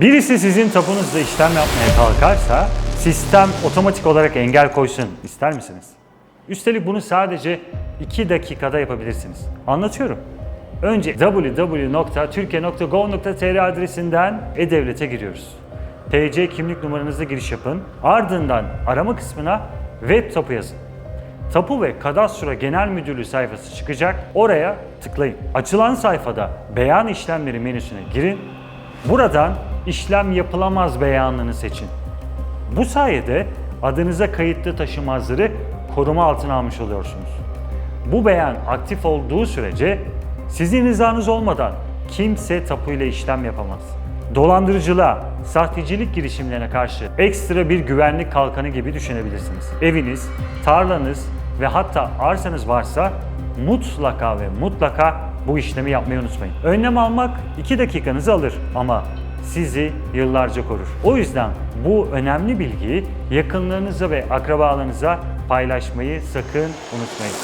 Birisi sizin tapunuzda işlem yapmaya kalkarsa sistem otomatik olarak engel koysun ister misiniz? Üstelik bunu sadece 2 dakikada yapabilirsiniz. Anlatıyorum. Önce www.türkiye.gov.tr adresinden e-devlete giriyoruz. TC kimlik numaranızla giriş yapın. Ardından arama kısmına web tapu yazın. Tapu ve Kadastro Genel Müdürlüğü sayfası çıkacak. Oraya tıklayın. Açılan sayfada beyan işlemleri menüsüne girin. Buradan işlem yapılamaz beyanını seçin. Bu sayede adınıza kayıtlı taşımazları koruma altına almış oluyorsunuz. Bu beyan aktif olduğu sürece sizin rızanız olmadan kimse tapuyla işlem yapamaz. Dolandırıcılığa, sahtecilik girişimlerine karşı ekstra bir güvenlik kalkanı gibi düşünebilirsiniz. Eviniz, tarlanız ve hatta arsanız varsa mutlaka ve mutlaka bu işlemi yapmayı unutmayın. Önlem almak 2 dakikanızı alır ama sizi yıllarca korur. O yüzden bu önemli bilgiyi yakınlarınıza ve akrabalarınıza paylaşmayı sakın unutmayın.